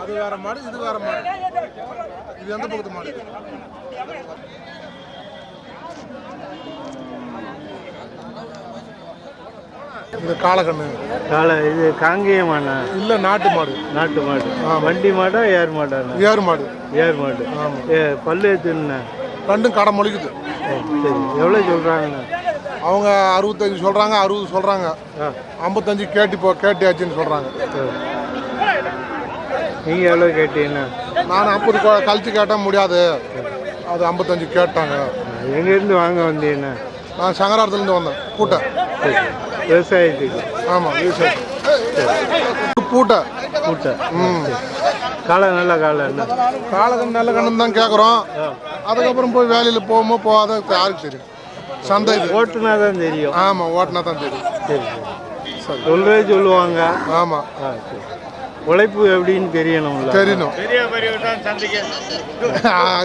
அது வேற மாடு இது வேற மாடு. இது எந்த பக்கத்து மாடு? இது காலக்கண்ணு காலை இது காங்கேயமாண்ணா இல்ல நாட்டு மாடு. நாட்டு மாடு. வண்டி மாடா ஏர் மாடாண்ணா ஏறு மாடு. ஏர் மாடு. ஏ பல்லு எத்துண்ணா ரெண்டும் கடை மொழிக்குது சரி. எவ்வளோ சொல்கிறாங்கண்ணா அவங்க அறுபத்தஞ்சு சொல்றாங்க அறுபது சொல்றாங்க. ஆ. ஐம்பத்தஞ்சு கேட்டு போ கேட்டியாச்சுன்னு சொல்றாங்க. நீங்கள் எவ்வளோ கேட்டீங்கண்ணா நான் கொ- கழிச்சு கேட்டால் முடியாது. அது ஐம்பத்தஞ்சு கேட்டாங்க. எங்கேருந்து வாங்க வந்தீங்கண்ணா நான் சங்கராரத்துலேருந்து வந்தேன் பூட்டை. சரி. விவசாயத்துக்கு. ஆமாம் விவசாயம் பூட்டை. கூட்ட ம். காலை நல்ல காலை என்ன? காலக்கண் நல்ல கண்ணு தான் கேட்குறோம் அதுக்கப்புறம் போய் வேலையில் போகுமோ போகாத யாருக்கு தெரியும்? சந்தை இது. ஓட்டுனா தான் தெரியும். ஆமாம் ஓட்டினா தான் தெரியும். சரி சரி. சொல்றதே சொல்லுவாங்க. ஆமாம் ஆ சரி. உழைப்பு எப்படின்னு தெரியணும்ல. தெரியணும். பெரிய பெரிய தான் சந்தைக்கு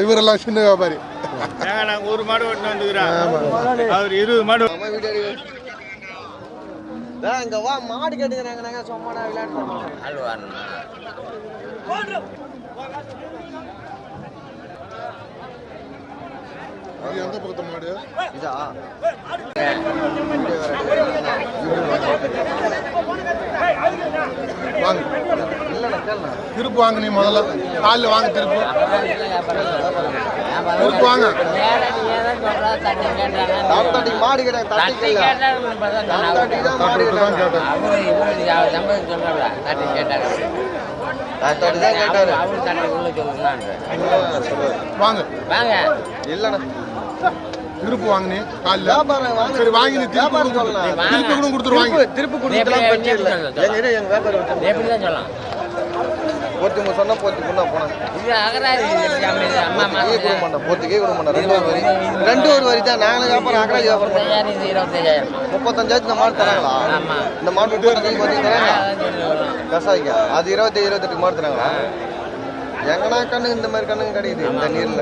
இவரெல்லாம் சின்ன வியாபாரி. நாங்கள் ஒரு மாடு ஓட்டு வந்துக்கிறோம். அவர் இருபது மாடு இங்க வா மாடு கேட்டுக்கிறாங்க நாங்க சும்மாடா விளையாடுறோம். இது எந்த பக்கத்து மாடு? இதா. வாங்க. திருப்பு வாங்க நீ முதல்ல. காலில் வாங்க திருப்பு. திருப்பு வாங்க. மாடு கேட்டாங்க தட்டி மாடு தான் கேட்டாரு. வாங்க. இல்லண்ணா திருப்பு வாங்க நீ காலில். சரி வாங்கி. நீ திருப்பி கொடு. திருப்பி கூட கொடுத்துருவாங்க திருப்பு கொடுக்கலாம் பிரச்சனை இல்லை எங்க இரு, எங்க வியாபாரம் விட்டு எப்படிதான் சொல்லலாம் சொன்னா இது அகராதி கொடுக்க மாட்டேன் போத்துக்கே கொடுக்க மாட்டேன் ரெண்டு ஒரு வரி. ரெண்டு ஒரு வரி தான் நாங்களும் வியாபாரம் இருபத்தஞ்சாயிரம். முப்பத்தஞ்சாயிரத்து இந்த மாடு தராங்களா? ஆமா. இந்த மாடு முப்பத்தஞ்சு அது இருபத்தி இருபத்தெட்டு மாடு தராங்களா? எங்கனா கண்ணுங்க இந்த மாதிரி கண்ணுங்க கிடைக்குது? இந்த நீர்ல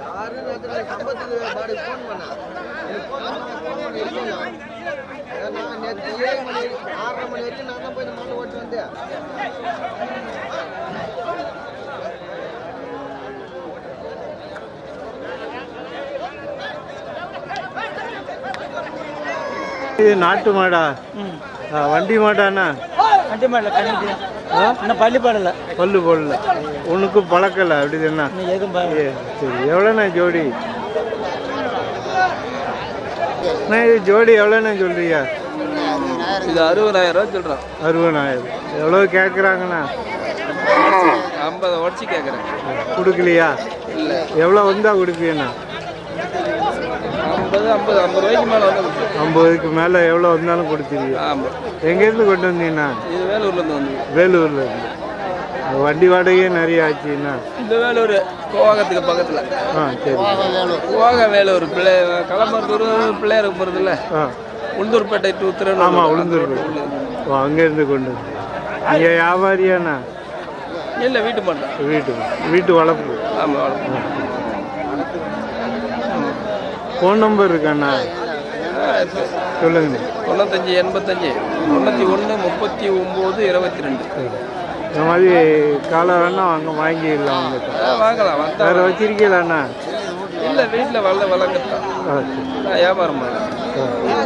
யாரு நேத்து சம்பத்துக்கு மாடு ஃபோன் பண்ணா எனக்கு ஃபோன் பண்ணா ஃபோன் பண்ணி இருக்கணும் நான் நேற்று ஏழு மணி வரைக்கும் ஆறரை மணி வரைக்கும் நான் தான் போய் இந்த மாடு ஓட்டு வந்தேன் இது நாட்டு மாடா. வண்டி மாடாண்ணா? வண்டி மாடல கணிக்கு இன்னும் பள்ளி பாடல. பல்லு போடல. உனக்கும் பழக்கல அப்படி தானே? சரி எவ்வளோண்ணா ஜோடி? அண்ணா இது ஜோடி எவ்வளோண்ணா சொல்றீங்க? இது அறுபதாயிரம் ரூபா சொல்கிறோம் அறுபதாயிரம். எவ்வளோ கேட்குறாங்கண்ணா ஐம்பதை உடச்சி கேட்குறேன் கொடுக்கலையா? எவ்வளோ வந்தா கொடுப்பீங்கண்ணா? ஐம்பது ஐம்பது ஐம்பது ரூபாய்க்கு மேலே வந்து. ஐம்பதுக்கு மேலே எவ்வளோ வந்தாலும் கொடுத்துருவீங்க ஆமாம் எங்கேருந்து கொண்டு வந்தீங்கண்ணா? இது வேலூர்லேருந்து வந்து வேலூர்ல இருந்து வண்டி வாடகையே நிறைய ஆச்சுண்ணா? இந்த வேலூர் கோவாகத்துக்கு பக்கத்தில். ஆ சரி. கோவாக வேலூர் பிள்ளை களமருத்தூர் பிள்ளையாருக்கு போகிறதில்ல ஆ. உளுந்தூர்பேட்டை டு திருநெல்வேலி ஆமாம் உளுந்தூர் ஓ அங்கேருந்து கொண்டு நீங்கள் வியாபாரியாண்ணா இல்லை வீட்டு மாட்டோம் வீட்டு வீட்டு வளர்ப்பு. ஆமாம் ஃபோன் நம்பர் இருக்காண்ணா சொல்லுங்கண்ணா தொண்ணூத்தஞ்சு எண்பத்தஞ்சு தொண்ணூற்றி ஒன்று முப்பத்தி ஒம்பது இருபத்தி ரெண்டு இந்த மாதிரி காலை வேணா அங்கே வாங்கிடலாம் உங்கள்கிட்ட. வாங்கலாம் வேறு வச்சிருக்கீங்களாண்ணா இல்லை வீட்டில் வள வளர்க்கத்தான்.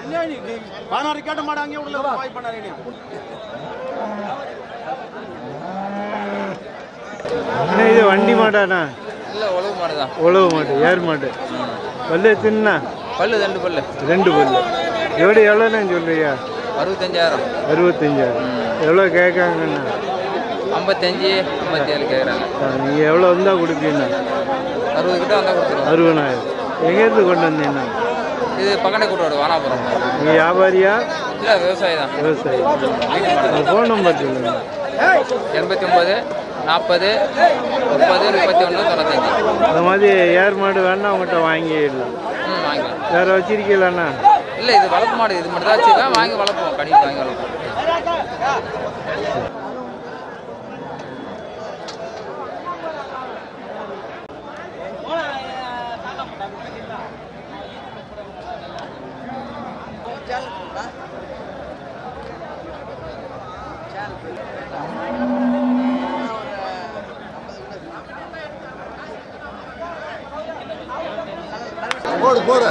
பண்ணுறேன் வீட்டில் வளர்க்க மாட்டேன் சரி அண்ணா இது வண்டி மாடாண்ணா? இல்லை உழவு மாடு தான். உழவு மாடு ஏர் மாடு. பல்லு எத்தனைண்ணா? பல்லு ரெண்டு பல்லு. ரெண்டு பல்லு. எவ்வளோ எவ்வளோண்ணா சொல்றியா அறுபத்தஞ்சாயிரம். அறுபத்தஞ்சாயிரம். எவ்வளோ கேட்காங்கண்ணா ஐம்பத்தஞ்சு ஐம்பத்தேழு கேட்குறாங்க. நீங்கள் எவ்வளோ வந்தால் கொடுப்பீங்கண்ணா அறுபது கிட்ட வந்தால் கொடுத்துருவோம். அறுபதாயிரம். எங்கேருந்து கொண்டு வந்தீங்கண்ணா? இது பக்கனை கூட்டோடு வானாபுரம் நீங்கள் வியாபாரியா? இல்லை விவசாயி தான். விவசாயி. ஃபோன் நம்பர் சொல்லுங்கள் எண்பத்தி ஒம்பது நாற்பது முப்பது முப்பத்தி ஒன்று தொண்ணூத்தஞ்சு. இந்த மாதிரி ஏர் மாடு வேணா உங்கள்கிட்ட வாங்கிடலாம். வேறு வச்சிருக்கீங்களாண்ணா? இல்லை இது வளர்ப்பு மாடு இது மட்டும் தான் வச்சுருக்கேன். வாங்கி வளர்ப்போம். கடைக்கு வாங்கி வளர்ப்போம்.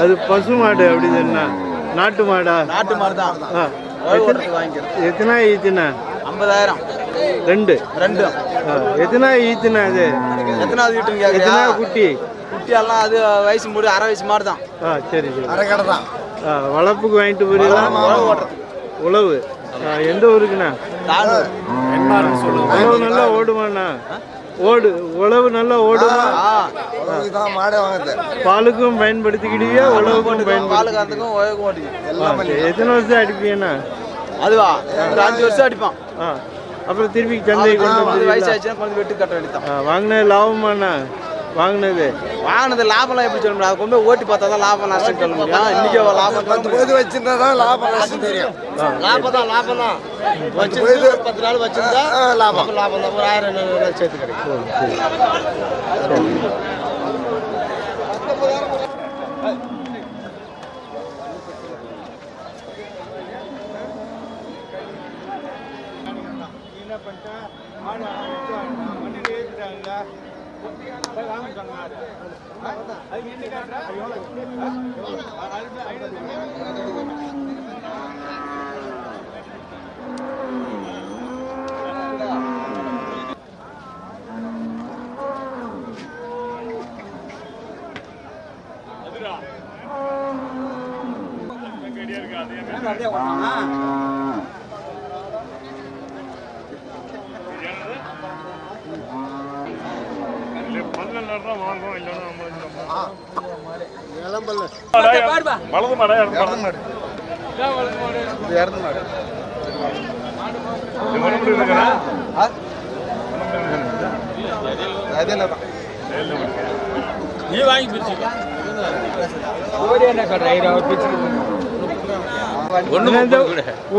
அது பசு மாடு அப்படி சொன்னா. நாட்டு மாடா? நாட்டு மாடு தான் எத்தனை? ஈத்துண்ணா ஐம்பதாயிரம். ரெண்டு. ரெண்டு. எத்தனை ஈத்துண்ணா அது? எத்தனாவது வீட்டுன்னு எத்தனை குட்டி? குட்டி எல்லாம் அது வயசு மூடு அரை வயசு மாடு தான் ஆ சரி சரி. அரை கடை தான் வளர்ப்புக்கு வாங்கிட்டு போறீங்களா? உழவு. ஆ, எந்த ஊருக்குண்ணா? உழவு நல்லா ஓடுமாண்ணா. ஓடு. உழவு நல்லா ஓடுமா? தான் மாடே வாங்குது பாலுக்கும் பயன்படுத்திக்கிடுவியா உழவுக்கும் பயன்படுத்தி பாலுக்காரத்துக்கும் உயர்க்கும் ஓட்டிக்கு எத்தனை வருஷம் அடிப்பீங்கண்ணா அதுவா? ஒரு அஞ்சு வருஷம் அடிப்பான். அப்புறம் திருப்பி சந்தை கொண்டு அது வந்துருவீங்களா? வயசு ஆச்சுன்னா கொஞ்சம் வெட்டு கட்ட வேண்டியதான் ஆ, வாங்கினது லாபமாண்ணா? வாங்கினது. வாங்கினது லாபம்லாம் எப்படி சொல்ல முடியாது அது கொண்டு ஓட்டி பார்த்தா தான் லாபம் நஷ்டம் சொல்ல முடியும். இன்னைக்கு லாபம் பத்து போது வச்சிருந்தா தான் லாபம் நஷ்டம் தெரியும். லாபம் தான் லாபம் தான். வச்சிருந்து ஒரு பத்து நாள் வச்சிருந்தா லாபம். லாபம் தான். ஒரு ஆயிரம் சேர்த்து கிடைக்கும். అది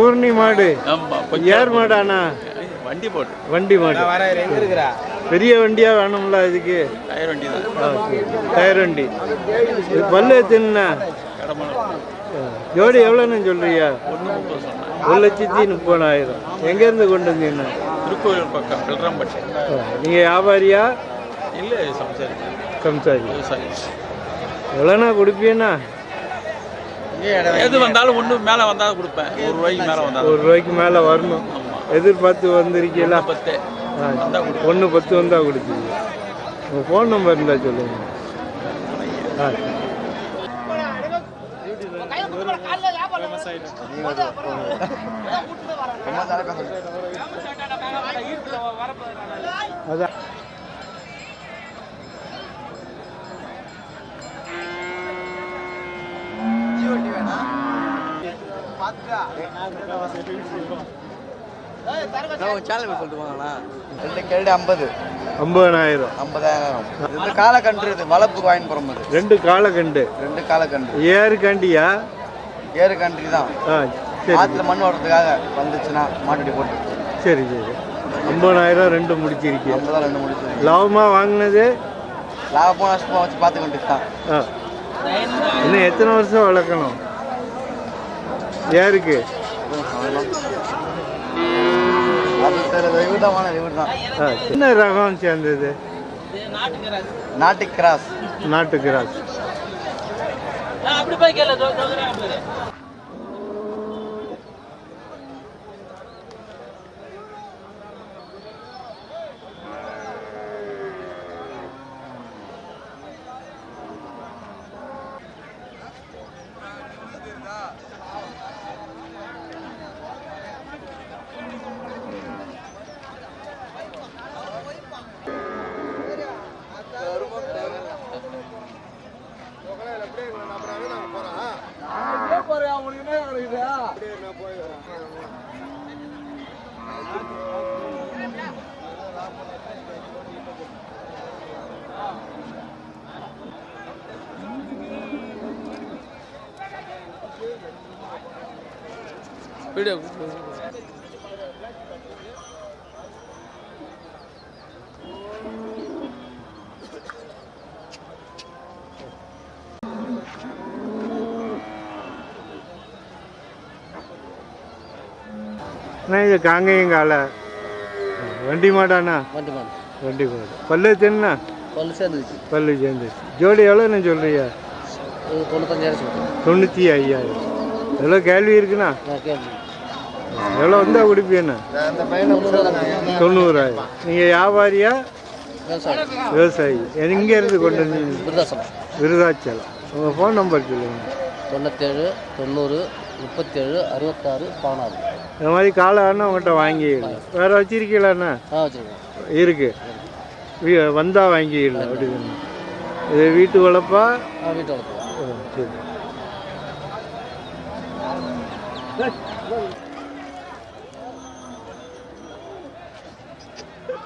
ஊர்னி மாடு ஏர் மாடாண்ணா? வண்டி போட்டு. வண்டி மாடு. எங்க இருக்கிறா? பெரிய வண்டியா வேணும்ல இதுக்கு? டயர் வண்டி தான். டயர் வண்டி. இது பல்லு எத்தனைண்ணா ஜோடி எவ்வளோன்னு சொல்றியா ஒரு லட்சத்தி முப்பதாயிரம். எங்கேருந்து கொண்டு வந்தீங்கண்ணா திருக்கோயில் பக்கம் வெள்ளராம்பட்டி நீங்கள் வியாபாரியா? இல்லை சம்சாரி சம்சாரி. விவசாயி. எவ்வளோண்ணா கொடுப்பீண்ணா எது வந்தாலும் ஒன்று மேலே வந்தாலும் கொடுப்பேன். ஒரு ரூபாய்க்கு மேலே வந்தாலும் ஒரு ரூபாய்க்கு மேலே வரணும். எதிர்பார்த்து வந்திருக்கீங்களா? பத்து. ஒன்று பத்து வந்தால் கொடுப்பீங்க உங்கள் ஃபோன் நம்பர் இருந்தால் சொல்லுங்கள் ஆ. அதான். சேனல் சொல்லிட்டு போங்கண்ணா ரெண்டு கேரடி ஐம்பது. ஐம்பதனாயிரம் ஐம்பதாயிரம். இது காலக்கன்று இது வளர்ப்பு வாங்கி போகிறது ரெண்டு காலக்கண்டு ரெண்டு காலக்கன்று. ஏறு கண்டியா? ஏறு கன்றி தான். ஆ சரி. ஆற்றுல மண் ஓடுறதுக்காக வந்துச்சுன்னா மாட்டுடி போட்டு சரி சரி. ஐம்பதாயிரம் ரெண்டு முடிச்சிருக்கீங்க ஐம்பதான் ரெண்டு முடிச்சு லாபமாக வாங்கினது? லாபம் நஷ்டமாக வச்சு வேண்டியது தான் ஆ. இன்னும் எத்தனை வருஷம் வளர்க்கணும்? யாருக்கு என்ன ரகம் சேர்ந்தது? நாட்டு கிராஸ். நாட்டு கிராஸ். வீடியோ அண்ணா இது காங்கேயம் காலை வண்டி மாடாண்ணா? வண்டி மாடு. வண்டி மாடு. பல்லு தின்னா பல்லு சேர்ந்துச்சு பல்லு சேர்ந்துச்சு ஜோடி எவ்வளோன்னு சொல்றியா இது தொண்ணூத்தஞ்சாயிரம் தொண்ணூற்றி ஐயாயிரம். எவ்வளோ கேள்வி இருக்குண்ணா. கேள்வி. எவ்வளோ வந்தால் பையனை தொண்ணூறாயிரம். நீங்கள் வியாபாரியா? விவசாயி. எங்கே இருந்து கொண்டு வந்தீங்க? விருதாசலம் விருதாச்சலம். உங்கள் ஃபோன் நம்பர் சொல்லுங்கள் தொண்ணூத்தேழு தொண்ணூறு முப்பத்தேழு அறுபத்தாறு பதினாறு. இந்த மாதிரி காலை வேணா உங்கள்கிட்ட வாங்கிடலாம் வேறு வச்சிருக்கீங்களாண்ணா ஆ வச்சுருக்கோம் இருக்கு. வீ வந்தால் வாங்கிடலாம் அப்படி இது வீட்டு வளர்ப்பா வீட்டு வளர்த்துக்கலாம்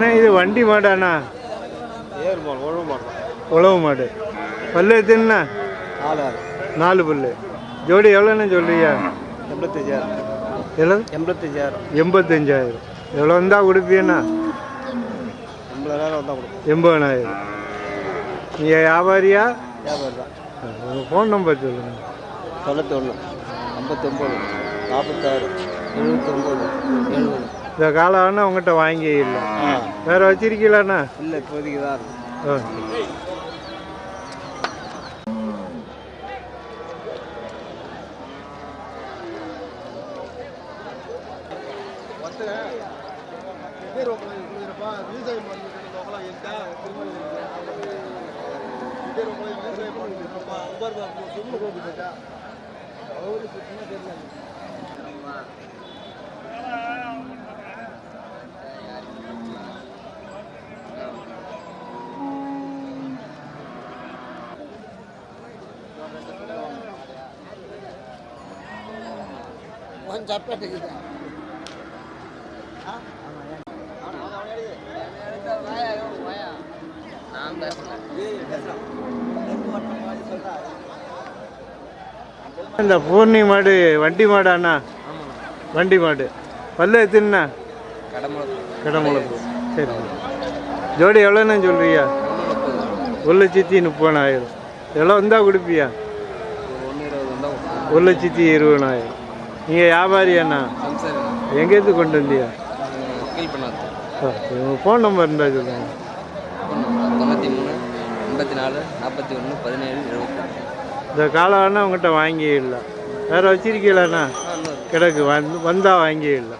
அண்ணா இது வண்டி மாடாண்ணா? உழவு மாடு உழவு மாடு. பல்லு எத்தனைண்ணா? நாலு. பல்லு. ஜோடி எவ்வளோண்ணா சொல்றியா எண்பத்தஞ்சாயிரம். எவ்வளோ எண்பத்தஞ்சாயிரம். எண்பத்தஞ்சாயிரம். எவ்வளோ இருந்தால் கொடுப்பீண்ணா எண்பதாயிரம் வந்தால் நீங்கள் வியாபாரியா? வியாபாரம் தான். உங்கள் ஃபோன் நம்பர் சொல்லுங்கள் தொண்ணூற்றி ஒன்று ஐம்பத்தொம்போது நாற்பத்தாறு எழுபத்தொம்போது எழுபது இந்த காலம் வேணா உங்கள்கிட்ட வாங்கிடலாம் ஆ வேறு வச்சிருக்கீங்களாண்ணா இல்லை இப்போதைக்கு தான் கொஞ்சம் ஆ? நான் இந்த பூர்ணி மாடு வண்டி மாடாண்ணா வண்டி மாடு. பல்லு எத்தனைண்ணா கடமுளப்பு. சரி. ஜோடி எவ்வளோன்னு சொல்றியா ஒரு லட்சத்தி முப்பதாயிரம். எவ்வளோ வந்தால் கொடுப்பியா? ஒரு லட்சத்தி இருபதாயிரம். நீங்கள் வியாபாரியாண்ணா எங்கேருந்து கொண்டு வந்தியா? உங்கள் ஃபோன் நம்பர் இருந்தால் சொல்லுங்கள் தொண்ணூற்றி மூணு எண்பத்தி நாலு நாற்பத்தி ஒன்று பதினேழு எழுபத்தி இந்த காளான்னா உங்கள்கிட்ட வாங்கியே இல்லை வேறு வச்சிருக்கீங்களாண்ணா கிடக்கு வந்து வந்தால் வாங்கியே இல்லை